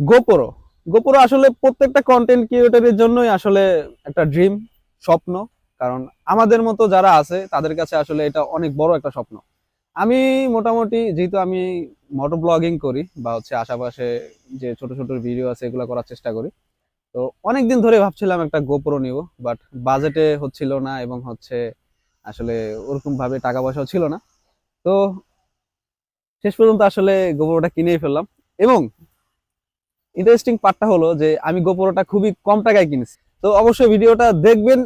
গোপরো। গোপরো আসলে প্রত্যেকটা কন্টেন্ট ক্রিয়েটরের জন্যই আসলে একটা ড্রিম স্বপ্ন। কারণ আমাদের মতো যারা আছে, তাদের কাছে আসলে এটা অনেক বড় একটা স্বপ্ন। আমি মোটামুটি, যেহেতু আমি মোটর ব্লগিং করি বা হচ্ছে আশেপাশে যে ছোট ছোট ভিডিও আছে, এগুলো করার চেষ্টা করি। তো অনেক দিন ধরে ভাবছিলাম একটা গোপরো নিব বাট বাজেটে হচ্ছিল না এবং হচ্ছে আসলে ওরকম ভাবে টাকা পয়সাও ছিল না। তো শেষ পর্যন্ত আসলে গোপরোটা কিনেই ফেললাম। এবং ইন্টারেস্টিং পার্টটা হলো যে আমি গোপরোটা খুবই কম টাকায় কিনেছি। তো অবশ্যই ভিডিওটা দেখবেন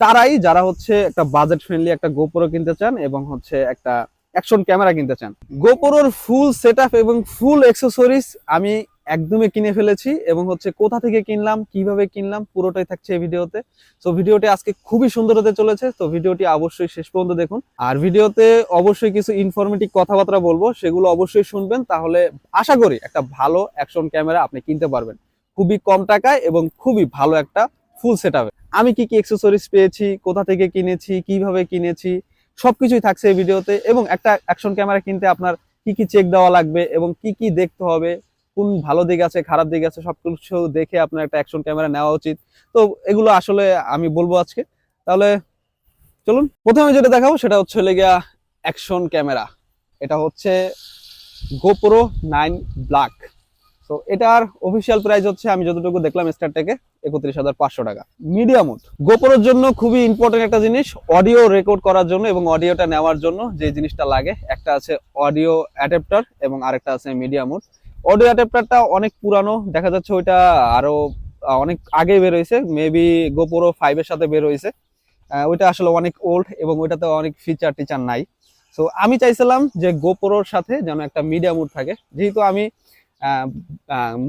তারাই যারা হচ্ছে একটা বাজেট ফ্রেন্ডলি একটা গোপরো কিনতে চান এবং হচ্ছে একটা অ্যাকশন ক্যামেরা কিনতে চান। গোপরোর ফুল সেট এবং ফুল অ্যাক্সেসরিজ আমি একদমই কিনে ফেলেছি এবং হচ্ছে কোথা থেকে কিনলাম, কীভাবে কিনলাম, পুরোটাই থাকছে এই ভিডিওতে। তো ভিডিওটি আজকে খুবই সুন্দর হতে চলেছে, তো ভিডিওটি অবশ্যই শেষ পর্যন্ত দেখুন। আর ভিডিওতে অবশ্যই কিছু ইনফরমেটিভ কথাবার্তা বলব, সেগুলো অবশ্যই শুনবেন, তাহলে আশা করি একটা ভালো অ্যাকশন ক্যামেরা আপনি কিনতে পারবেন। খুবই কম টাকায় এবং খুবই ভালো একটা ফুল সেট আমি কি কি অ্যাক্সেসরিজ পেয়েছি, কোথা থেকে কিনেছি, কীভাবে কিনেছি, সবকিছুই থাকছে এই ভিডিওতে এবং একটা অ্যাকশন ক্যামেরা কিনতে আপনার কি কি চেক দেওয়া লাগবে এবং কি কি দেখতে হবে কোন ভালো দিক আছে, খারাপ দিক আছে, সবকিছু দেখে আপনার একটা অ্যাকশন ক্যামেরা নেওয়া উচিত। তো এগুলো আসলে আমি বলব আজকে। তাহলে চলুন, প্রথমে যেটা দেখাবো সেটা হচ্ছে হলে গিয়া অ্যাকশন ক্যামেরা এটা হচ্ছে গোপ্রো নাইন ব্ল্যাক তো এটার অফিসিয়াল প্রাইস হচ্ছে, আমি যতটুকু দেখলাম স্টার থেকে, একত্রিশ হাজার পাঁচশো টাকা। মিডিয়াম মোড গোপরের জন্য খুবই ইম্পর্টেন্ট একটা জিনিস অডিও রেকর্ড করার জন্য এবং অডিওটা নেওয়ার জন্য যে জিনিসটা লাগে। একটা আছে অডিও অ্যাডাপ্টার এবং আরেকটা আছে মিডিয়াম মোড অডিও অ্যাডাপ্টারটা অনেক পুরানো। দেখা যাচ্ছে ওইটা আরও অনেক আগে বের হয়েছে। মেবি গোপোরো ফাইভের সাথে বের হয়েছে। ওইটা আসলে অনেক ওল্ড এবং ওইটাতে অনেক ফিচার টিচার নাই। তো আমি চাইছিলাম যে গোপোরোর সাথে যেন একটা মিডিয়াম মোড থাকে। যেহেতু আমি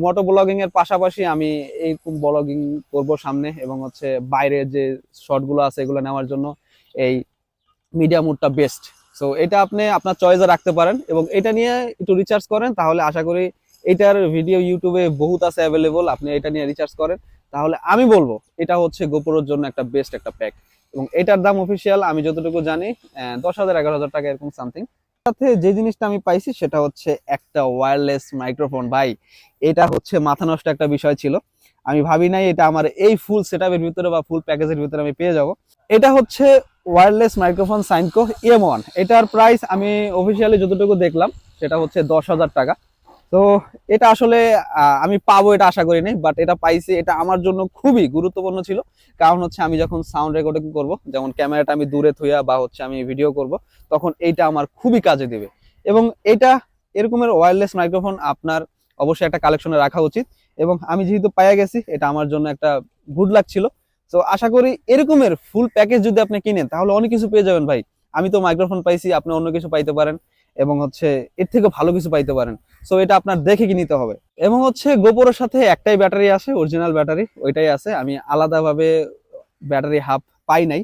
মোটো ব্লগিং এর পাশাপাশি আমি এইরকম ব্লগিং করব সামনে এবং হচ্ছে বাইরে যে শর্টগুলো আছে এগুলো নেওয়ার জন্য এই মিডিয়া মোডটা বেস্ট সো এটা আপনি আপনার চয়েসে রাখতে পারেন এবং এটা নিয়ে একটু রিচার্জ করেন, তাহলে আশা করি এটার ভিডিও ইউটিউবে বহুত আছে অ্যাভেলেবল আপনি এটা নিয়ে রিচার্জ করেন। তাহলে আমি বলব, এটা হচ্ছে গোপোরোর জন্য একটা বেস্ট একটা প্যাক এবং এটার দাম অফিসিয়াল আমি যতটুকু জানি দশ হাজার, এগারো হাজার টাকা এরকম সামথিং সাথে যে জিনিসটা আমি পাইছি, সেটা হচ্ছে একটা ওয়্যারলেস মাইক্রোফোন ভাই, এটা হচ্ছে মাথা নষ্ট একটা বিষয় ছিল। আমি ভাবি নাই এটা আমার এই ফুল সেটআপের ভিতরে বা ফুল প্যাকেজের ভিতরে আমি পেয়ে যাব। এটা হচ্ছে wireless microphone Synco M one এটার প্রাইস আমি অফিসিয়ালি যতটুকু দেখলাম, সেটা হচ্ছে দশ হাজার টাকা। তো এটা আসলে আমি পাবো এটা আশা করিনি বাট এটা পাইছি, এটা আমার জন্য খুবই গুরুত্বপূর্ণ ছিল। কারণ হচ্ছে আমি যখন সাউন্ড রেকর্ডিং করব, যেমন ক্যামেরাটা আমি দূরে থুইয়া বা হচ্ছে আমি ভিডিও করব, তখন এইটা আমার খুবই কাজে দিবে। এবং এটা এরকমের ওয়্যারলেস মাইক্রোফোন আপনার অবশ্যই একটা কালেকশনে রাখা উচিত। এবং আমি যেহেতু পাইয়া গেছি, এটা আমার জন্য একটা গুড লাক ছিল। তো আশা করি এরকমের ফুল প্যাকেজ যদি আপনি কিনেন, তাহলে অনেক কিছু পেয়ে যাবেন ভাই। আমি তো মাইক্রোফোন পাইছি, আপনি অন্য কিছু পাইতে পারেন। এবং হচ্ছে এর থেকে ভালো কিছু পাইতে পারেন। সো এটা আপনার দেখে কি নিতে হবে। এবং হচ্ছে গোপরের সাথে একটাই ব্যাটারি আছে অরিজিনাল ব্যাটারি, ওইটাই আছে। আমি আলাদাভাবে ব্যাটারি হাফ পাই নাই।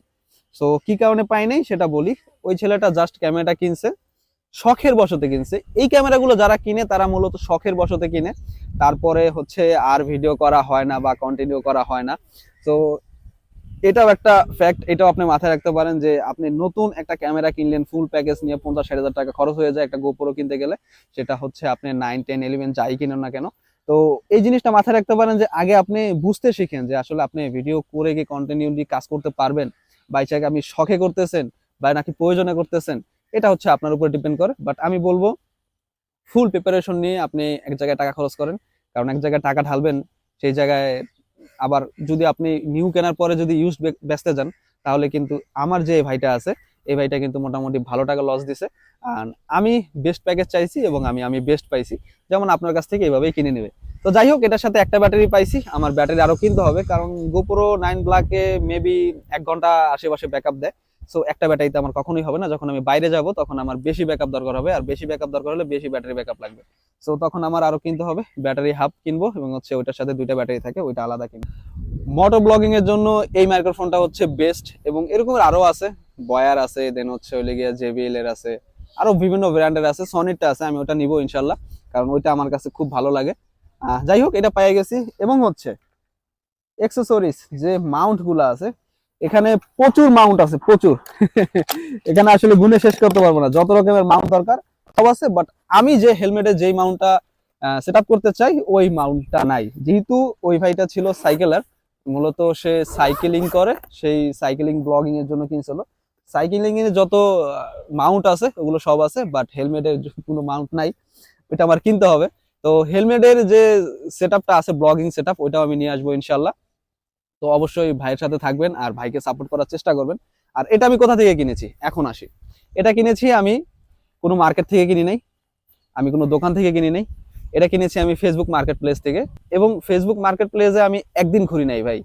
সো কি কারণে পাই নাই সেটা বলি। ওই ছেলেটা জাস্ট ক্যামেরাটা কিনছে, শখের বশতে কিনছে। এই ক্যামেরাগুলো যারা কিনে, তারা মূলত শখের বশতে কিনে। তারপরে হচ্ছে আর ভিডিও করা হয় না বা কন্টিনিউ করা হয় না। তো এটাও একটা ফ্যাক্ট এটাও আপনি মাথায় রাখতে পারেন যে আপনি নতুন একটা ক্যামেরা কিনলেন ফুল প্যাকেজ নিয়ে পঞ্চাশ ষাট হাজার টাকা খরচ হয়ে যায় একটা গোপরো কিনতে গেলে। সেটা হচ্ছে আপনি নাইন টেন ইলেভেন যাই কিনেন না কেন। তো এই জিনিসটা মাথায় রাখতে পারেন যে আগে আপনি বুঝতে শিখেন যে আসলে আপনি ভিডিও করে গিয়ে কন্টিনিউলি কাজ করতে পারবেন বা এটাকে আপনি শখে করতেছেন, বা নাকি প্রয়োজনে করতেছেন, এটা হচ্ছে আপনার উপর ডিপেন্ড করে। বাট আমি বলব ফুল প্রিপারেশন নিয়ে আপনি এক জায়গায় টাকা খরচ করেন, কারণ এক জায়গায় টাকা ঢালবেন, সেই জায়গায় আবার যদি আপনি নিউ কেনার পরে যদি ইউজ বেচতে যান, তাহলে কিন্তু আমার যে ভাইটা আছে, এই ভাইটা কিন্তু মোটামুটি ভালো টাকা লস দিছে। আর আমি বেস্ট প্যাকেজ চাইছি এবং আমি আমি বেস্ট পাইছি। যেমন আপনার কাছ থেকে এইভাবেই কিনে নেবে। তো যাই হোক, এটার সাথে একটা ব্যাটারি পাইছি, আমার ব্যাটারি আরও কিনতে হবে, কারণ গোপ্রো নাইন ব্ল্যাকে মেবি এক ঘণ্টা আশেপাশে ব্যাকআপ দেয়। সো একটা ব্যাটারিতে আমার কখনোই হবে না, যখন আমি বাইরে যাব, তখন আমার বেশি ব্যাকআপ দরকার হবে, আর বেশি ব্যাকআপ দরকার হলে বেশি ব্যাটারি ব্যাকআপ লাগবে। সো তখন আমার আরও কিনতে হবে। ব্যাটারি হাফ কিনবো এবং হচ্ছে ওইটার সাথে দুইটা ব্যাটারি থাকে, ওইটা আলাদা কিনবো। মোটো ব্লগিং এর জন্য এই মাইক্রোফোনটা হচ্ছে বেস্ট এবং এরকমের আরও আছে। বয়ার আছে দেন হচ্ছে ওই গিয়ে জেবিএল এর আছে। আরও বিভিন্ন ব্র্যান্ডের আছে। সনিরটা আছে, আমি ওটা নিবো ইনশাল্লাহ, কারণ ওইটা আমার কাছে খুব ভালো লাগে। যাই হোক, এটা পেয়ে গেছি এবং হচ্ছে এক্সেসরিজ যে মাউন্টগুলো আছে, এখানে প্রচুর মাউন্ট আছে, প্রচুর। এখানে আসলে গুনে শেষ করতে পারব না। যত রকমের মাউন্ট দরকার সব আছে বাট আমি যে হেলমেটের যেই মাউন্টটা সেট করতে চাই, ওই মাউন্টটা নাই। যেহেতু ওই ভাইটা ছিল সাইকেলার মূলত সে সাইকেলিং করে, সেই সাইকেলিং ব্লগিং এর জন্য কিনছিল। সাইকেলিং এর যত মাউন্ট আছে, ওগুলো সব আছে বাট হেলমেটের কোনো মাউন্ট নাই, ওইটা আমার কিনতে হবে। তো হেলমেটের যে সেট আছে ব্লগিং সেট ওইটাও আমি নিয়ে আসব ইনশাল্লাহ তো অবশ্যই ভাইয়ের সাথে থাকবেন আর ভাইকে সাপোর্ট করার চেষ্টা করবেন। আর এটা আমি কোথা থেকে কিনেছি? এখন আসি। এটা কিনেছি আমি কোনো মার্কেট থেকে কিনি নাই। আমি কোনো দোকান থেকে কিনি নাই। এটা কিনেছি আমি ফেসবুক মার্কেট প্লেস থেকে। এবং ফেসবুক মার্কেট প্লেসে আমি একদিন ঘুরি নাই ভাই।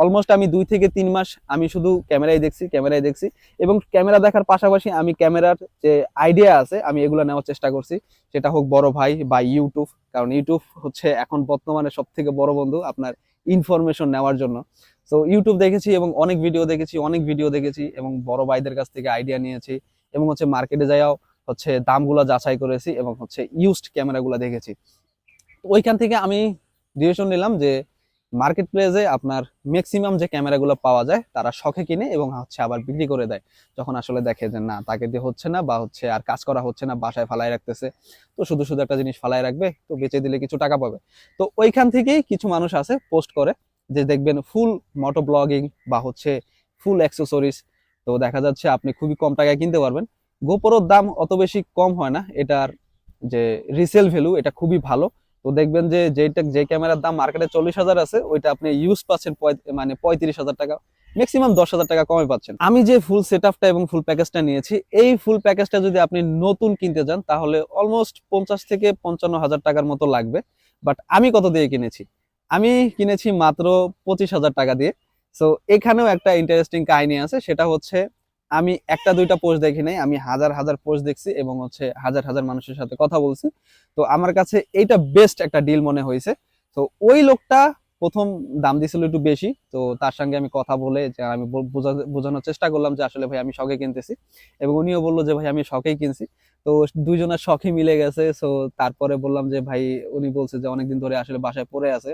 অলমোস্ট আমি দুই থেকে তিন মাস আমি শুধু ক্যামেরায় দেখছি ক্যামেরায় দেখছি। এবং ক্যামেরা দেখার পাশাপাশি আমি ক্যামেরার যে আইডিয়া আছে, আমি এগুলো নেওয়ার চেষ্টা করছি। সেটা হোক বড় ভাই বা ইউটিউব কারণ ইউটিউব হচ্ছে এখন বর্তমানে সব থেকে বড় বন্ধু আপনার ইনফরমেশন নেওয়ার জন্য। তো ইউটিউব দেখেছি এবং অনেক ভিডিও দেখেছি, অনেক ভিডিও দেখেছি এবং বড় ভাইদের কাছ থেকে আইডিয়া নিয়েছি। এবং হচ্ছে মার্কেটে যাইও হচ্ছে দামগুলো যাচাই করেছি এবং হচ্ছে ইউজড ক্যামেরাগুলো দেখেছি। তো ওইখান থেকে আমি ডিসিশন নিলাম যে মার্কেট প্লেসে আপনার ম্যাক্সিমাম যে ক্যামেরাগুলো পাওয়া যায়, তারা শখে কিনে এবং হচ্ছে আবার বিক্রি করে দেয়। যখন আসলে দেখে যে না, তাকে দিয়ে হচ্ছে না বা হচ্ছে আর কাজ করা হচ্ছে না, বাসায় ফালাই রাখতেছে, তো শুধু শুধু একটা জিনিস ফালাই রাখবে, তো বেচে দিলে কিছু টাকা পাবে। তো ওইখান থেকেই কিছু মানুষ আছে পোস্ট করে যে দেখবেন ফুল মোটো ব্লগিং বা হচ্ছে ফুল অ্যাক্সেসরিজ তো দেখা যাচ্ছে আপনি খুবই কম টাকায় কিনতে পারবেন। গোপরোর দাম অত বেশি কম হয় না, এটার যে রিসেল ভ্যালু এটা খুবই ভালো। তো দেখবেন যে যেটা যে ক্যামেরার দাম মার্কেটে চল্লিশ হাজার আছে, ওইটা আপনি ইউজ পাচ্ছেন মানে পঁয়ত্রিশ হাজার টাকা ম্যাক্সিমাম দশ হাজার টাকা কমে পাচ্ছেন। আমি যে ফুল সেট এবং ফুল প্যাকেজটা নিয়েছি, এই ফুল প্যাকেজটা যদি আপনি নতুন কিনতে যান, তাহলে অলমোস্ট পঞ্চাশ থেকে পঞ্চান্ন হাজার টাকার মতো লাগবে। বাট আমি কত দিয়ে কিনেছি? আমি কিনেছি মাত্র পঁচিশ হাজার টাকা দিয়ে। সো এখানেও একটা ইন্টারেস্টিং কাহিনী আছে, সেটা হচ্ছে আমি একটা, দুইটা পোস্ট দেখি নাই, আমি হাজার হাজার পোস্ট দেখছি এবং হচ্ছে হাজার হাজার মানুষের সাথে কথা বলছি। তো আমার কাছে এইটা বেস্ট একটা ডিল মনে হয়েছে। তো ওই লোকটা প্রথম দাম দিছিল একটু বেশি, তো তার সঙ্গে আমি কথা বলে যে আমি বোঝানোর চেষ্টা করলাম যে আসলে ভাই আমি শখে কিনতেছি। এবং উনিও বলল যে ভাই আমি শখেই কিনছি। তো দুইজনের শখই মিলে গেছে। সো তারপরে বললাম যে, ভাই, উনি বলছে যে, অনেকদিন ধরে আসলে বাসায় পড়ে আছে।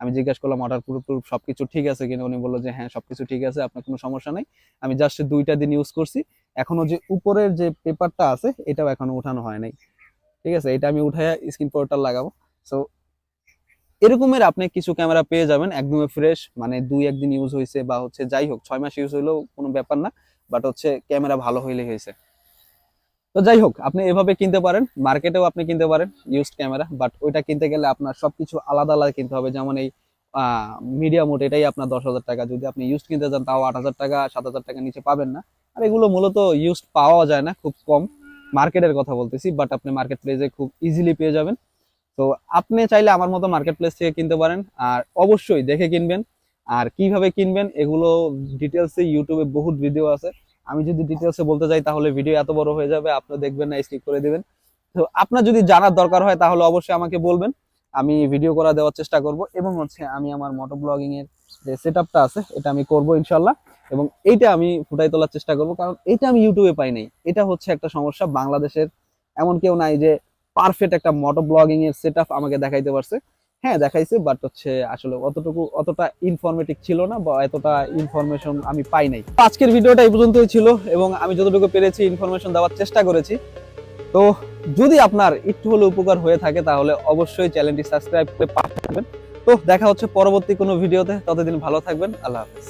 আমি জিজ্ঞেস করলাম অর্ডার প্রুফ প্রুফ সবকিছু ঠিক আছে কিনা? উনি বলল যে হ্যাঁ সবকিছু ঠিক আছে, আপনার কোনো সমস্যা নেই। আমি জাস্ট দুইটা দিন ইউজ করছি। এখনও যে উপরের যে পেপারটা আছে, এটাও এখনও উঠানো হয় নাই। ঠিক আছে? এটা আমি উঠায় স্ক্রিন প্রোটেক্টর লাগাবো। সো এরকমের আপনি কিছু ক্যামেরা পেয়ে যাবেন, একদমই ফ্রেশ মানে দুই, একদিন ইউজ হয়েছে বা হচ্ছে যাই হোক, ছয় মাস ইউজ হইলেও কোনো ব্যাপার না। বাট হচ্ছে ক্যামেরা ভালো হইলে হয়েছে তো যাই হোক, আপনি এভাবে কিনতে পারেন, মার্কেটেও আপনি কিনতে পারেন ইউজড ক্যামেরা বাট ওইটা কিনতে গেলে আপনার সবকিছু আলাদা আলাদা কিনতে হবে। যেমন এই মিডিয়া মোড এটাই আপনার দশ হাজার টাকা। যদি আপনি ইউজ কিনতে যান তাও আট হাজার টাকা, সাত হাজার টাকা নিচে পাবেন না। আর এগুলো মূলত ইউজড পাওয়া যায় না, খুব কম। মার্কেটের কথা বলতেছি বাট আপনি মার্কেট প্লেসে খুব ইজিলি পেয়ে যাবেন। তো আপনি চাইলে আমার মতো মার্কেট প্লেস থেকে কিনতে পারেন, আর অবশ্যই দেখে কিনবেন। আর কীভাবে কিনবেন, এগুলো ডিটেলসে ইউটিউবে বহুত ভিডিও আছে। আমি যদি ডিটেলসে বলতে যাই, তাহলে ভিডিও এত বড় হয়ে যাবে, আপনি দেখবেন না স্কিপ করে দিবেন। তো আপনার যদি জানার দরকার হয়, তাহলে অবশ্যই আমাকে বলবেন। আমি ভিডিও করা দেওয়ার চেষ্টা করব এবং হচ্ছে আমি আমার মোটো ব্লগিং এর যে সেট আছে, এটা আমি করব ইনশাল্লাহ এবং এইটা আমি ফুটাই তোলার চেষ্টা করব, কারণ এটা আমি ইউটিউবে পাই নাই। এটা হচ্ছে একটা সমস্যা, বাংলাদেশের এমন কেউ নাই যে পারফেক্ট একটা মোটো ব্লগিং এর সেট আমাকে দেখাইতে পারছে। হ্যাঁ দেখাইছে বাট হচ্ছে আসলে অতটুকু অতটা ইনফরমেটিভ ছিল না বা এতটা ইনফরমেশন আমি পাই নাই। আজকের ভিডিওটা এই পর্যন্তই ছিল এবং আমি যতটুকু পেরেছি ইনফরমেশন দেওয়ার চেষ্টা করেছি। তো যদি আপনার একটু হলে উপকার হয়ে থাকে, তাহলে অবশ্যই চ্যানেলটি সাবস্ক্রাইব করে পাঠাবেন তো দেখা হচ্ছে পরবর্তী কোনো ভিডিওতে, ততদিন ভালো থাকবেন, আল্লাহ হাফেজ।